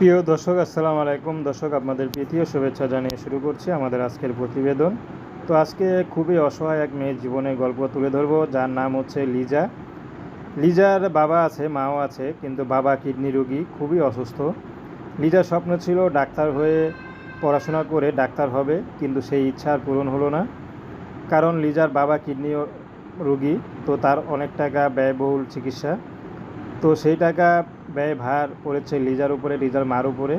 প্রিয় দর্শক, আসসালামু আলাইকুম। দর্শক, আপনাদের প্রীতীয় শুভেচ্ছা জানিয়ে শুরু করছি আমাদের আজকের প্রতিবেদন। তো আজকে খুবই অসহায় এক মেয়ের জীবনের গল্প তুলে ধরবো, যার নাম হচ্ছে লিজা। লিজার বাবা আছে, মাও আছে, কিন্তু বাবা কিডনি রোগী, খুবই অসুস্থ। লিজার স্বপ্ন ছিল ডাক্তার হয়ে পড়াশোনা করে ডাক্তার হবে, কিন্তু সেই ইচ্ছা আর পূরণ হলো না। কারণ লিজার বাবা কিডনি রোগী, তো তার অনেক টাকা ব্যয়বহুল চিকিৎসা। তো সেই টাকা ব্যয় ভার পড়েছে লিজার উপরে, লিজার মার উপরে।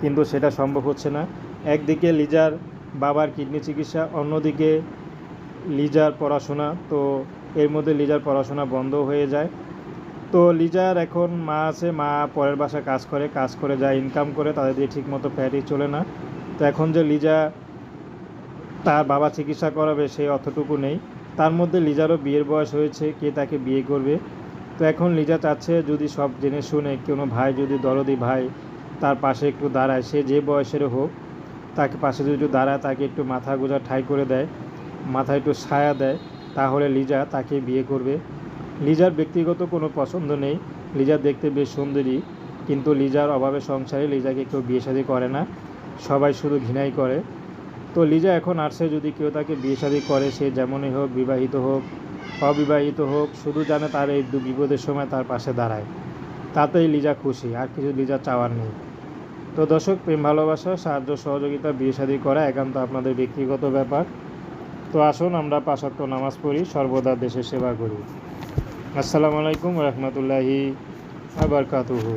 কিন্তু সেটা সম্ভব হচ্ছে না। একদিকে লিজার বাবার কিডনি চিকিৎসা, অন্যদিকে লিজার পড়াশোনা। তো এর মধ্যে লিজার পড়াশোনা বন্ধ হয়ে যায়। তো লিজার এখন মা আছে, মা পরের বাসায় কাজ করে কাজ করে যা ইনকাম করে তাদের দিয়ে ঠিকমতো প্যারি চলে না। তো এখন যে লিজা তার বাবা চিকিৎসা করাবে সেই অর্থটুকু নেই। তার মধ্যে লিজারও বিয়ের বয়স হয়েছে, কে তাকে বিয়ে করবে? তো এখন লিজা চাচ্ছে যদি সব জেনে শুনে কোনো ভাই যদি দরদি ভাই তার পাশে একটু দাঁড়ায়, সে যে বয়সের হোক, তাকে পাশে যদি দাঁড়ায়, তাকে একটু মাথা গোজা ঠাই করে দেয়, মাথায় একটু ছায়া দেয়, তাহলে লিজা তাকে বিয়ে করবে। লিজার ব্যক্তিগত কোনো পছন্দ নেই। লিজা দেখতে বেশ সুন্দরী, কিন্তু লিজার অভাবে সংসারে লিজাকে কেউ বিয়ে শাদী করে না। সবাই শুধু ঘৃণাই করে। তো লিজা এখন আসছে যদি কেউ তাকে বিয়ে শাদী করে, সে যেমনই হোক, বিবাহিত হোক, অবিবাহিত হোক, শুধু জানে তার এই বিপদের সময় তার পাশে দাঁড়ায়। তাতেই লিজা খুশি, আর কিছু লিজা চাওয়ার নেই। তো দর্শক, প্রেম, ভালোবাসা, সাহায্য, সহযোগিতা, বিয়ে শাদী করা একান্ত আপনাদের ব্যক্তিগত ব্যাপার। তো আসুন, আমরা পাশাত্য নামাজ পড়ি, সর্বদা দেশের সেবা করি। আসসালামু আলাইকুম রহমতুল্লাহি আবরকাতুহু